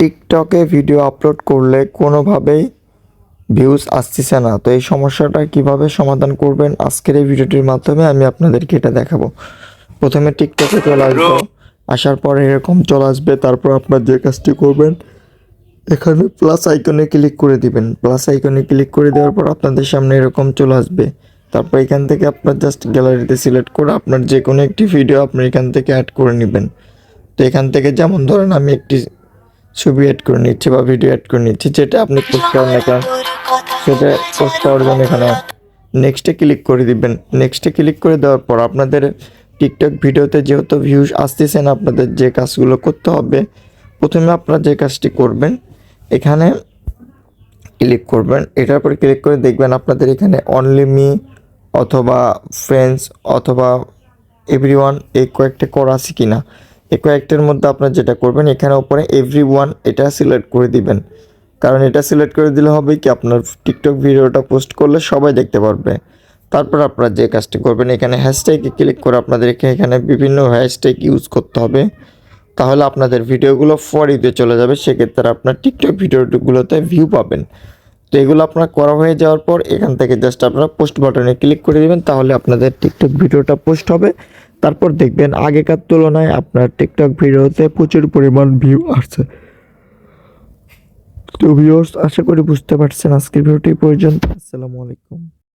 টিকটকে video upload করলে কোনোভাবেই ভিউজ আসতেছে না। তো এই সমস্যাটা কীভাবে সমাধান করবেন আজকের এই ভিডিওটির মাধ্যমে আমি আপনাদেরকে এটা দেখাবো। প্রথমে টিকটকে চলে আসব। আসার পরে এরকম চলে আসবে তারপর আপনার যে কাজটি করবেন এখানে প্লাস আইকনে ক্লিক করে দিবেন। প্লাস আইকনে ক্লিক করে দেওয়ার পর আপনাদের সামনে এরকম চলে আসবে। তারপর এখান থেকে আপনার জাস্ট গ্যালারিতে সিলেক্ট করে আপনার যে কোনো একটি ভিডিও আপনি এখান থেকে অ্যাড করে নেবেন। তো এখান থেকে যেমন ধরেন আমি একটি ছবি অ্যাড করে নিচ্ছে বা ভিডিও অ্যাড করে নিচ্ছি, যেটা আপনি পোস্ট করেন না কেন, সেটা পোস্ট করার জন্য এখানে নেক্সটে ক্লিক করে দিবেন। নেক্সটে ক্লিক করে দেওয়ার পর আপনাদের টিকটক ভিডিওতে যেহেতু ভিউজ আসতেছে না, আপনাদের যে কাজগুলো করতে হবে, প্রথমে আপনারা যে কাজটি করবেন, এখানে ক্লিক করবেন, এটার পর ক্লিক করে দেখবেন আপনাদের এখানে অনলি মি অথবা ফ্রেন্ডস অথবা এভরিওয়ান এই কয়েকটা করা আছে কি না এই কয়েকটার মধ্যে আপনার যেটা করবেন, এখানে উপরে এভরি ওয়ান এটা সিলেক্ট করে দিবেন। কারণ এটা সিলেক্ট করে দিলে হবে কি, আপনার টিকটক ভিডিওটা পোস্ট করলে সবাই দেখতে পারবে। তারপর আপনারা যে কাজটি করবেন, এখানে হ্যাশট্যাগে ক্লিক করে আপনাদেরকে এখানে বিভিন্ন হ্যাশট্যাগ ইউজ করতে হবে। তাহলে আপনাদের ভিডিওগুলো ফরিতে চলে যাবে, সেক্ষেত্রে আপনার টিকটক ভিডিওগুলোতে ভিউ পাবেন। তো এগুলো আপনার করা হয়ে যাওয়ার পর, এখান থেকে জাস্ট আপনারা পোস্ট বাটনে ক্লিক করে দেবেন, তাহলে আপনাদের টিকটক ভিডিওটা পোস্ট হবে। তারপর দেখবেন আগেকার তুলনায় আপনার টিকটক ভিডিওতে প্রচুর পরিমাণ ভিউ আসছে। তো ভিউয়ার্স আশা করি বুঝতে পারছেন আজকের ভিডিওটি পর্যন্ত। আসসালামু আলাইকুম।